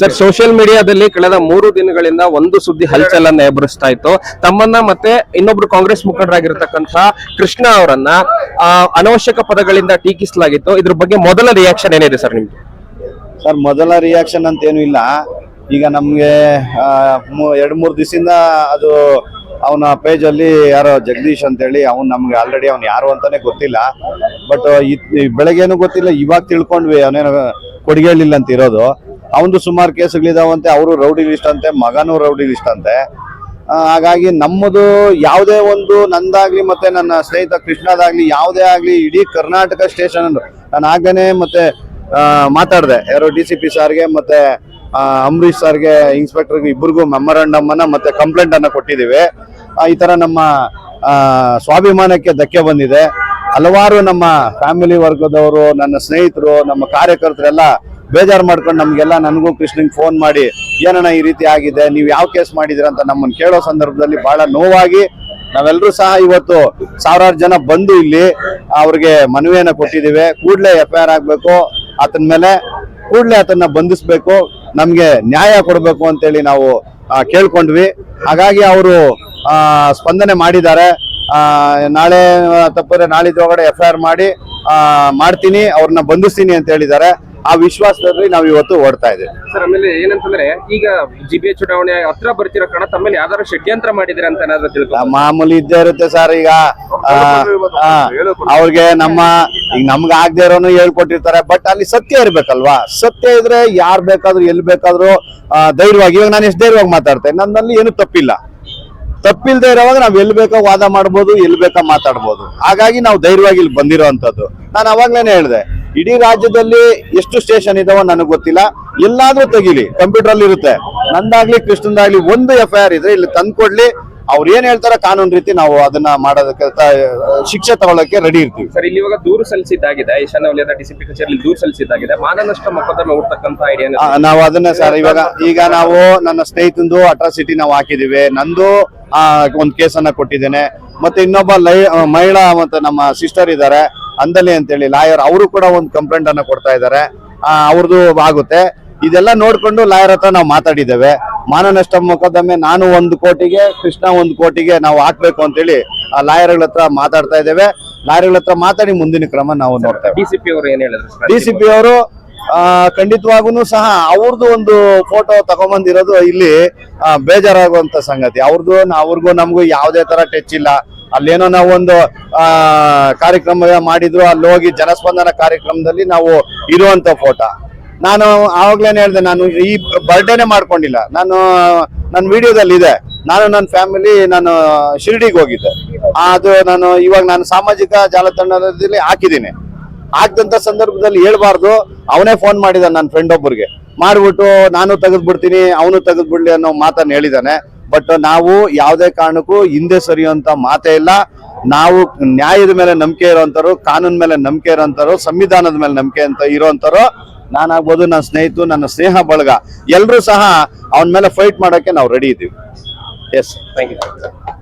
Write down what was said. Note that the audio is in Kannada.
ಸರ್ ಸೋಷಿಯಲ್ ಮೀಡಿಯಾದಲ್ಲಿ ಕಳೆದ ಮೂರು ದಿನಗಳಿಂದ ಒಂದು ಸುದ್ದಿ ಹಲ್ಚಲನ್ನ ಎಬ್ಬರಿಸ್ತಾ ಇತ್ತು. ತಮ್ಮನ್ನ ಮತ್ತೆ ಇನ್ನೊಬ್ರು ಕಾಂಗ್ರೆಸ್ ಮುಖಂಡರಾಗಿರ್ತಕ್ಕಂಥ ಕೃಷ್ಣ ಅವರನ್ನ ಅನವಶ್ಯಕ ಪದಗಳಿಂದ ಟೀಕಿಸಲಾಗಿತ್ತು. ಇದ್ರ ಬಗ್ಗೆ ಮೊದಲ ರಿಯಾಕ್ಷನ್ ಏನಿದೆ ಸರ್ ನಿಮ್ಗೆ? ಸರ್ ಮೊದಲ ರಿಯಾಕ್ಷನ್ ಅಂತ ಏನು ಇಲ್ಲ. ಈಗ ನಮಗೆ ಎರಡು ಮೂರು ದಿವಸದಿಂದ ಅದು ಅವನ ಪೇಜಲ್ಲಿ ಯಾರೋ ಜಗದೀಶ್ ಅಂತೇಳಿ ಅವ್ನು ನಮ್ಗೆ ಆಲ್ರೆಡಿ ಅವ್ನು ಯಾರು ಅಂತಾನೆ ಗೊತ್ತಿಲ್ಲ. ಬಟ್ ಬೆಳಗ್ಗೆನೂ ಗೊತ್ತಿಲ್ಲ ಇವಾಗ ತಿಳ್ಕೊಂಡ್ವಿ ಅವನೇನೋ ಕೊಡುಗೆಳಿಲ್ಲ ಅಂತ ಇರೋದು. ಅವನದು ಸುಮಾರು ಕೇಸ್ಗಳಿದಾವಂತೆ, ಅವರು ರೌಡಿ ಲಿಸ್ಟ್ ಅಂತೆ ಮಗನೂ ರೌಡಿ ಲಿಸ್ಟ್ ಅಂತೆ ಹಾಗಾಗಿ ನಮ್ಮದು ಯಾವುದೇ ಒಂದು ನಂದಾಗ್ಲಿ ಮತ್ತೆ ನನ್ನ ಸ್ನೇಹಿತ ಕೃಷ್ಣದಾಗ್ಲಿ, ಯಾವುದೇ ಆಗಲಿ ಇಡೀ ಕರ್ನಾಟಕ ಸ್ಟೇಷನ್ ನಾನು ಆಗಲೇ ಮತ್ತೆ ಮಾತಾಡಿದೆ. ಯಾರು ಡಿ ಸಿ ಪಿ ಸಾರ್ಗೆ ಮತ್ತೆ ಅಂಬರೀಶ್ ಸಾರ್ಗೆ, ಇನ್ಸ್ಪೆಕ್ಟರ್ಗೆ ಇಬ್ಬರಿಗೂ ಮೆಮೊರಂಡಮ್ ಅನ್ನ ಮತ್ತೆ ಕಂಪ್ಲೇಂಟ್ ಅನ್ನ ಕೊಟ್ಟಿದ್ದೀವಿ ಈ ತರ ನಮ್ಮ ಸ್ವಾಭಿಮಾನಕ್ಕೆ ಧಕ್ಕೆ ಬಂದಿದೆ. ಹಲವಾರು ನಮ್ಮ ಫ್ಯಾಮಿಲಿ ವರ್ಗದವರು, ನನ್ನ ಸ್ನೇಹಿತರು, ನಮ್ಮ ಕಾರ್ಯಕರ್ತರೆಲ್ಲ ಬೇಜಾರು ಮಾಡ್ಕೊಂಡು ನಮಗೆಲ್ಲ ನನಗೂ ಕೃಷ್ಣಂಗೆ ಫೋನ್ ಮಾಡಿ, ಏನಣ್ಣ ಈ ರೀತಿ ಆಗಿದೆ? ನೀವು ಯಾವ ಕೇಸ್ ಮಾಡಿದಿರ? ಅಂತ ನಮ್ಮನ್ನು ಕೇಳೋ ಸಂದರ್ಭದಲ್ಲಿ ಬಹಳ ನೋವಾಗಿ ನಾವೆಲ್ಲರೂ ಸಹ ಇವತ್ತು ಸಾವಿರಾರು ಜನ ಬಂದು ಇಲ್ಲಿ ಅವ್ರಿಗೆ ಮನವಿಯನ್ನು ಕೊಟ್ಟಿದ್ದೀವಿ. ಕೂಡಲೇ ಎಫ್ ಐ ಆರ್ ಆಗ್ಬೇಕು, ಆತನ ಮೇಲೆ ಕೂಡಲೇ ಆತನ್ನ ಬಂಧಿಸ್ಬೇಕು, ನಮಗೆ ನ್ಯಾಯ ಕೊಡಬೇಕು ಅಂತೇಳಿ ನಾವು ಕೇಳ್ಕೊಂಡ್ವಿ. ಹಾಗಾಗಿ ಅವರು ಸ್ಪಂದನೆ ಮಾಡಿದ್ದಾರೆ. ನಾಳೆ ತಪ್ಪಿದ್ರೆ ನಾಳಿದ್ರೊಳಗಡೆ ಎಫ್ ಐ ಆರ್ ಮಾಡಿ ಮಾಡ್ತೀನಿ, ಅವ್ರನ್ನ ಬಂಧಿಸ್ತೀನಿ ಅಂತ ಹೇಳಿದ್ದಾರೆ. ಆ ವಿಶ್ವಾಸದಲ್ಲಿ ನಾವು ಇವತ್ತು ಓಡ್ತಾ ಇದ್ದೀವಿ. ಸರ್ ಆಮೇಲೆ ಏನಂತಂದ್ರೆ ಈಗ ಜಿ ಬಿ ಚುನಾವಣೆ ಹತ್ರ ಬರ್ತಿರೋ ಕಾರಣ ತಮ್ಮಲ್ಲಿ ಯಾವ್ದಾದ್ರು ಷಡ್ಯಂತ್ರ ಮಾಡಿದ್ರೆ ಅಂತ ಏನಾದ್ರು ತಿಳ್ಕೊ ಮಾಮೂಲಿ ಇದ್ದೇ ಇರುತ್ತೆ ಸರ್ ಈಗ. ಅವ್ರಿಗೆ ನಮ್ಮ ಈಗ ನಮ್ಗೆ ಆಗದೆ ಇರೋನು ಹೇಳ್ಕೊಟ್ಟಿರ್ತಾರೆ ಬಟ್ ಅಲ್ಲಿ ಸತ್ಯ ಇರ್ಬೇಕಲ್ವಾ? ಸತ್ಯ ಇದ್ರೆ ಯಾರ್ ಬೇಕಾದ್ರೂ ಎಲ್ಲಿ ಬೇಕಾದ್ರೂ ಧೈರ್ಯವಾಗಿ ಇವಾಗ ನಾನು ಎಷ್ಟು ಧೈರ್ಯವಾಗಿ ಮಾತಾಡ್ತೇನೆ ನನ್ನಲ್ಲಿ ಏನು ತಪ್ಪಿಲ್ಲ. ತಪ್ಪಿಲ್ದೇ ಇರೋವಾಗ ನಾವ್ ಎಲ್ಲಿ ಬೇಕೋ ವಾದ ಮಾಡ್ಬೋದು ಎಲ್ಲಿ ಬೇಕೋ ಮಾತಾಡ್ಬೋದು. ಹಾಗಾಗಿ ನಾವು ಧೈರ್ಯವಾಗಿ ಇಲ್ಲಿ ಬಂದಿರೋ ಅಂತದ್ದು ನಾನು ಅವಾಗ್ಲೇನೆ ಹೇಳಿದೆ ಇಡೀ ರಾಜ್ಯದಲ್ಲಿ ಎಷ್ಟು ಸ್ಟೇಷನ್ ಇದಾವೋ ನನಗೆ ಗೊತ್ತಿಲ್ಲ. ಎಲ್ಲಾದ್ರೂ ತೆಗಿಲಿ ಕಂಪ್ಯೂಟರ್ ಅಲ್ಲಿ ಇರುತ್ತೆ. ನಂದಾಗ್ಲಿ ಕೃಷ್ಣಂದಾಗ್ಲಿ ಒಂದು ಎಫ್ ಐ ಆರ್ ಇದ್ರೆ ಇಲ್ಲಿ ತಂದ್ಕೊಡ್ಲಿ ಅವ್ರು ಏನ್ ಹೇಳ್ತಾರೋ ಕಾನೂನು ರೀತಿ ನಾವು ಅದನ್ನ ಮಾಡೋದಕ್ಕೆ ಶಿಕ್ಷೆ ತಗೊಳಕ್ಕೆ ರೆಡಿ ಇರ್ತೀವಿ. ಸರ್ ಇಲ್ಲಿ ಇವಾಗ ದೂರು ಸಲ್ಲಿಸಿದ್ದಾಗಿದೆ. ಈಶಾನ್ಯ ವಲಯದ ಡಿಸಿಪಿ ಕಚೇರಿಯಲ್ಲಿ ದೂರು ಸಲ್ಲಿಸಿದ್ದಾಗಿದೆ. ಮಾನನಷ್ಟ ಮೊಕದ್ದಮೆ ಹುಡ್ತಕ್ಕಂತ ಐಡಿಯಾ ನಾವು ಅದನ್ನ ಸರ್ ಇವಾಗ ಈಗ ನಾವು ನನ್ನ ಸ್ನೇಹಿತಂದು ಅಟ್ರಾಸಿಟಿ ನಾವು ಹಾಕಿದೀವಿ. ನಂದು ಆ, ಒಂದ್ ಕೇಸನ್ನ ಕೊಟ್ಟಿದ್ದೇನೆ. ಮತ್ತೆ ಇನ್ನೊಬ್ಬ ಲೈ ಮಹಿಳಾ ಮತ್ತೆ ನಮ್ಮ ಸಿಸ್ಟರ್ ಇದ್ದಾರೆ. ಅಂದಲಿ ಅಂತೇಳಿ ಲಾಯರ್ ಅವರು ಕೂಡ ಒಂದು ಕಂಪ್ಲೇಂಟ್ ಅನ್ನ ಕೊಡ್ತಾ ಇದ್ದಾರೆ. ಅವ್ರದ್ದು ಆಗುತ್ತೆ. ಇದೆಲ್ಲ ನೋಡ್ಕೊಂಡು ಲಾಯರ್ ಹತ್ರ ನಾವು ಮಾತಾಡಿದ್ದೇವೆ. ಮಾನನಷ್ಟ ಮೊಕದ್ದಮೆ ನಾನು ಒಂದು ಕೋಟಿಗೆ ಕೃಷ್ಣ ಒಂದು ಕೋಟಿಗೆ ನಾವು ಹಾಕ್ಬೇಕು ಅಂತೇಳಿ ಆ ಲಾಯರ್ಗಳ ಹತ್ರ ಮಾತಾಡ್ತಾ ಇದ್ದೇವೆ. ಲಾಯರ್ಗಳ ಹತ್ರ ಮಾತಾಡಿ ಮುಂದಿನ ಕ್ರಮ ನಾವು ನೋಡ್ತೇವೆ. ಡಿಸಿಪಿ ಅವರು ಏನ್ ಹೇಳಿದ್ರು? ಸರ್ ಡಿ ಸಿ ಪಿ ಅವರು ಖಂಡಿತವಾಗೂ ಸಹ ಅವ್ರದ್ದು ಒಂದು ಫೋಟೋ ತಗೊಂಬಂದಿರೋದು ಇಲ್ಲಿ ಬೇಜಾರಾಗುವಂತ ಸಂಗತಿ. ಅವ್ರದ್ದು ಅವ್ರಿಗೂ ನಮಗೂ ಯಾವುದೇ ತರ ಟಚ್ ಇಲ್ಲ. ಅಲ್ಲೇನೋ ನಾವು ಒಂದು ಕಾರ್ಯಕ್ರಮ ಮಾಡಿದ್ರು, ಅಲ್ಲಿ ಹೋಗಿ ಜನಸ್ಪಂದನ ಕಾರ್ಯಕ್ರಮದಲ್ಲಿ ನಾವು ಇರುವಂತ ಫೋಟೋ. ನಾನು ಆವಾಗ್ಲೇನೆ ಹೇಳಿದೆ, ನಾನು ಈ ಬರ್ಡೇನೆ ಮಾಡ್ಕೊಂಡಿಲ್ಲ. ನಾನು ನನ್ನ ವಿಡಿಯೋದಲ್ಲಿ ಇದೆ. ನಾನು ನನ್ನ ಫ್ಯಾಮಿಲಿ ನಾನು ಶಿರ್ಡಿಗೆ ಹೋಗಿದ್ದೆ. ಅದು ನಾನು ಇವಾಗ ನಾನು ಸಾಮಾಜಿಕ ಜಾಲತಾಣದಲ್ಲಿ ಹಾಕಿದ್ದೀನಿ. ಹಾಕಿದಂತ ಸಂದರ್ಭದಲ್ಲಿ ಹೇಳ್ಬಾರ್ದು, ಅವನೇ ಫೋನ್ ಮಾಡಿದ ನನ್ನ ಫ್ರೆಂಡ್ ಒಬ್ಬರಿಗೆ ಮಾಡ್ಬಿಟ್ಟು, ನಾನು ತೆಗೆದ್ಬಿಡ್ತೀನಿ, ಅವನು ತೆಗೆದ್ಬಿಡ್ಲಿ ಅನ್ನೋ ಮಾತನ್ನು ಹೇಳಿದಾನೆ. ಬಟ್ ನಾವು ಯಾವುದೇ ಕಾರಣಕ್ಕೂ ಹಿಂದೆ ಸರಿಯುವಂತ ಮಾತೇ ಇಲ್ಲ. ನಾವು ನ್ಯಾಯದ ಮೇಲೆ ನಂಬಿಕೆ ಇರೋಂಥವ್ರು ಕಾನೂನ್ ಮೇಲೆ ನಂಬಿಕೆ ಇರೋಂಥವ್ರು ಸಂವಿಧಾನದ ಮೇಲೆ ನಂಬಿಕೆ ಅಂತ ಇರೋಂಥವ್ರು ನಾನಾಗ್ಬೋದು ನನ್ನ ಸ್ನೇಹಿತರು, ನನ್ನ ಸ್ನೇಹ ಬಳಗ. ಎಲ್ಲರೂ ಸಹ ಅವನ ಮೇಲೆ ಫೈಟ್ ಮಾಡೋಕ್ಕೆ ನಾವು ರೆಡಿ ಇದ್ದೀವಿ. Yes thank you